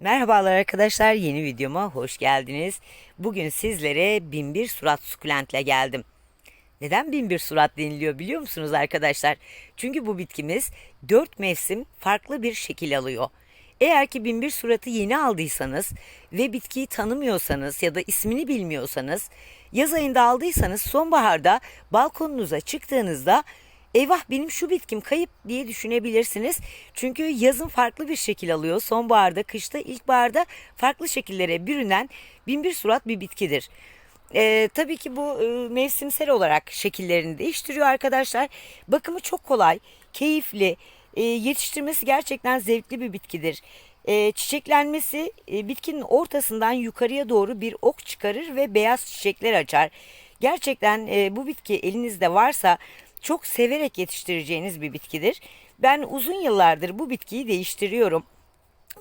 Merhabalar arkadaşlar yeni videoma hoş geldiniz. Bugün sizlere binbir surat sukulentle geldim. Neden binbir surat deniliyor biliyor musunuz arkadaşlar? Çünkü bu bitkimiz dört mevsim farklı bir şekil alıyor. Eğer ki binbir suratı yeni aldıysanız ve bitkiyi tanımıyorsanız ya da ismini bilmiyorsanız yaz ayında aldıysanız sonbaharda balkonunuza çıktığınızda eyvah benim şu bitkim kayıp diye düşünebilirsiniz. Çünkü yazın farklı bir şekil alıyor. Sonbaharda, kışta, ilkbaharda farklı şekillere bürünen binbir surat bir bitkidir. Ee, tabii ki bu e, mevsimsel olarak şekillerini değiştiriyor arkadaşlar. Bakımı çok kolay, keyifli, e, yetiştirmesi gerçekten zevkli bir bitkidir. E, çiçeklenmesi e, bitkinin ortasından yukarıya doğru bir ok çıkarır ve beyaz çiçekler açar. Gerçekten e, bu bitki elinizde varsa çok severek yetiştireceğiniz bir bitkidir. Ben uzun yıllardır bu bitkiyi değiştiriyorum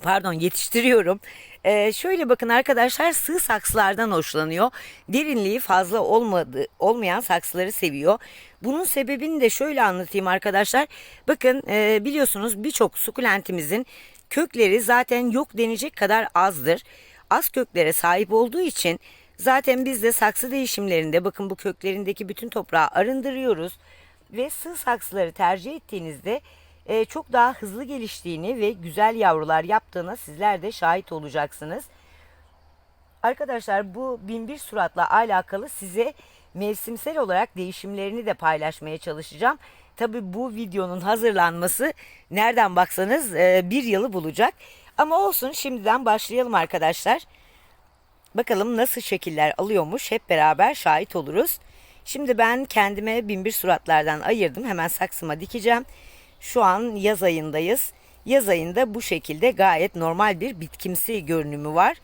pardon yetiştiriyorum. Ee, şöyle bakın arkadaşlar sığ saksılardan hoşlanıyor. Derinliği fazla olmadı, olmayan saksıları seviyor. Bunun sebebini de şöyle anlatayım arkadaşlar. Bakın e, biliyorsunuz birçok sukulentimizin kökleri zaten yok denecek kadar azdır. Az köklere sahip olduğu için zaten biz de saksı değişimlerinde bakın bu köklerindeki bütün toprağı arındırıyoruz. Ve sığ saksıları tercih ettiğinizde e, çok daha hızlı geliştiğini ve güzel yavrular yaptığına sizler de şahit olacaksınız. Arkadaşlar bu binbir suratla alakalı size mevsimsel olarak değişimlerini de paylaşmaya çalışacağım. Tabi bu videonun hazırlanması nereden baksanız e, bir yılı bulacak. Ama olsun şimdiden başlayalım arkadaşlar. Bakalım nasıl şekiller alıyormuş hep beraber şahit oluruz. Şimdi ben kendime binbir suratlardan ayırdım. Hemen saksıma dikeceğim. Şu an yaz ayındayız. Yaz ayında bu şekilde gayet normal bir bitkimsi görünümü var.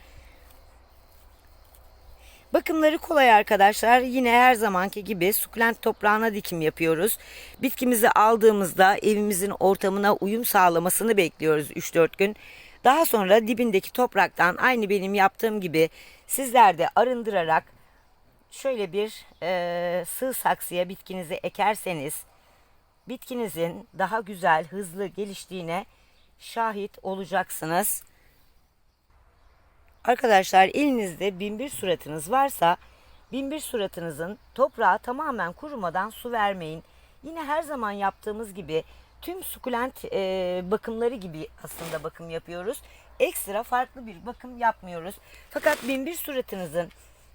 Bakımları kolay arkadaşlar. Yine her zamanki gibi sukulent toprağına dikim yapıyoruz. Bitkimizi aldığımızda evimizin ortamına uyum sağlamasını bekliyoruz 3-4 gün. Daha sonra dibindeki topraktan aynı benim yaptığım gibi sizler de arındırarak şöyle bir e, sığ saksıya bitkinizi ekerseniz bitkinizin daha güzel, hızlı geliştiğine şahit olacaksınız. Arkadaşlar elinizde binbir suratınız varsa binbir suratınızın toprağa tamamen kurumadan su vermeyin. Yine her zaman yaptığımız gibi tüm sukulent e, bakımları gibi aslında bakım yapıyoruz. Ekstra farklı bir bakım yapmıyoruz. Fakat binbir suratınızın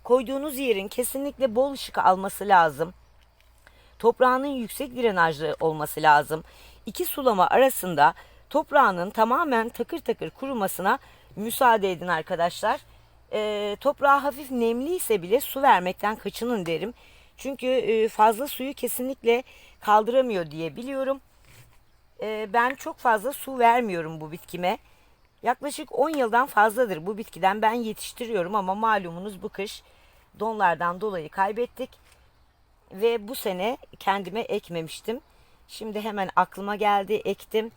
koyduğunuz yerin kesinlikle bol ışık alması lazım. Toprağının yüksek drenajlı olması lazım. İki sulama arasında toprağının tamamen takır takır kurumasına müsaade edin arkadaşlar. E, toprağı hafif nemli ise bile su vermekten kaçının derim. Çünkü e, fazla suyu kesinlikle kaldıramıyor diye biliyorum. E, ben çok fazla su vermiyorum bu bitkime. Yaklaşık 10 yıldan fazladır bu bitkiden ben yetiştiriyorum ama malumunuz bu kış donlardan dolayı kaybettik. Ve bu sene kendime ekmemiştim. Şimdi hemen aklıma geldi ektim.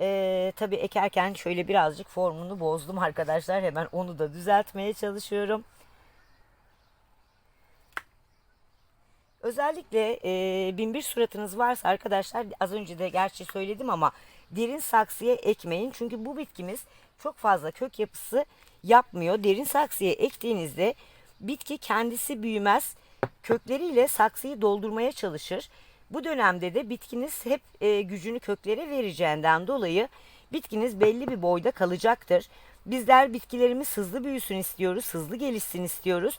Ee, tabii ekerken şöyle birazcık formunu bozdum arkadaşlar. Hemen onu da düzeltmeye çalışıyorum. Özellikle e, binbir suratınız varsa arkadaşlar az önce de gerçi söyledim ama derin saksıya ekmeyin. Çünkü bu bitkimiz çok fazla kök yapısı yapmıyor. Derin saksıya ektiğinizde bitki kendisi büyümez. Kökleriyle saksıyı doldurmaya çalışır. Bu dönemde de bitkiniz hep e, gücünü köklere vereceğinden dolayı bitkiniz belli bir boyda kalacaktır. Bizler bitkilerimiz hızlı büyüsün istiyoruz, hızlı gelişsin istiyoruz.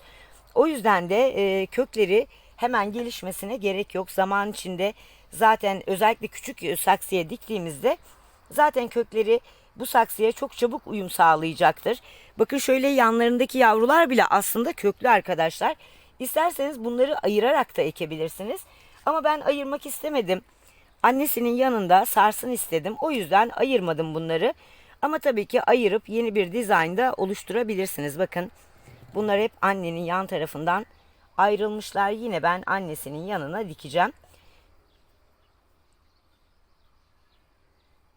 O yüzden de e, kökleri hemen gelişmesine gerek yok. Zaman içinde zaten özellikle küçük saksıya diktiğimizde zaten kökleri bu saksıya çok çabuk uyum sağlayacaktır. Bakın şöyle yanlarındaki yavrular bile aslında köklü arkadaşlar. İsterseniz bunları ayırarak da ekebilirsiniz. Ama ben ayırmak istemedim. Annesinin yanında sarsın istedim. O yüzden ayırmadım bunları. Ama tabii ki ayırıp yeni bir dizaynda oluşturabilirsiniz. Bakın bunlar hep annenin yan tarafından ayrılmışlar. Yine ben annesinin yanına dikeceğim.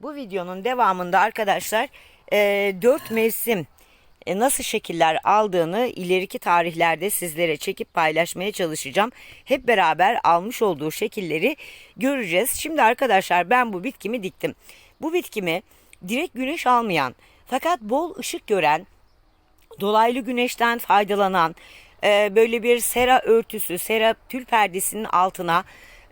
Bu videonun devamında arkadaşlar e, 4 mevsim e, nasıl şekiller aldığını ileriki tarihlerde sizlere çekip paylaşmaya çalışacağım. Hep beraber almış olduğu şekilleri göreceğiz. Şimdi arkadaşlar ben bu bitkimi diktim. Bu bitkimi direkt güneş almayan Fakat bol ışık gören, dolaylı güneşten faydalanan e, böyle bir sera örtüsü, sera tül perdesinin altına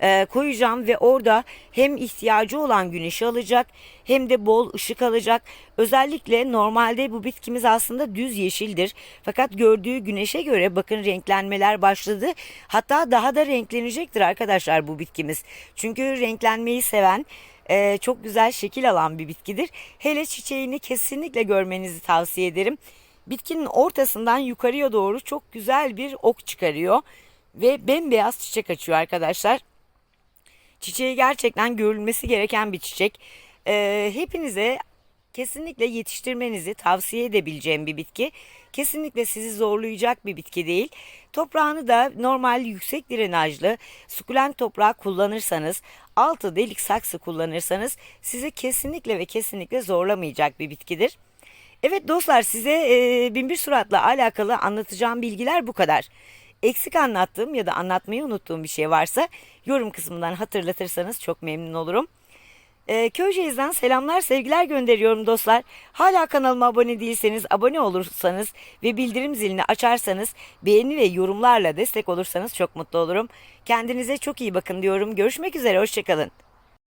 e, koyacağım ve orada hem ihtiyacı olan güneşi alacak hem de bol ışık alacak. Özellikle normalde bu bitkimiz aslında düz yeşildir. Fakat gördüğü güneşe göre bakın renklenmeler başladı. Hatta daha da renklenecektir arkadaşlar bu bitkimiz. Çünkü renklenmeyi seven e, çok güzel şekil alan bir bitkidir. Hele çiçeğini kesinlikle görmenizi tavsiye ederim. Bitkinin ortasından yukarıya doğru çok güzel bir ok çıkarıyor ve bembeyaz çiçek açıyor arkadaşlar. Çiçeği gerçekten görülmesi gereken bir çiçek. Ee, hepinize kesinlikle yetiştirmenizi tavsiye edebileceğim bir bitki. Kesinlikle sizi zorlayacak bir bitki değil. Toprağını da normal yüksek drenajlı sukulent toprağı kullanırsanız, altı delik saksı kullanırsanız sizi kesinlikle ve kesinlikle zorlamayacak bir bitkidir. Evet dostlar size e, binbir suratla alakalı anlatacağım bilgiler bu kadar. Eksik anlattığım ya da anlatmayı unuttuğum bir şey varsa yorum kısmından hatırlatırsanız çok memnun olurum. E, Köyceğiz'den selamlar sevgiler gönderiyorum dostlar. Hala kanalıma abone değilseniz abone olursanız ve bildirim zilini açarsanız beğeni ve yorumlarla destek olursanız çok mutlu olurum. Kendinize çok iyi bakın diyorum. Görüşmek üzere hoşçakalın.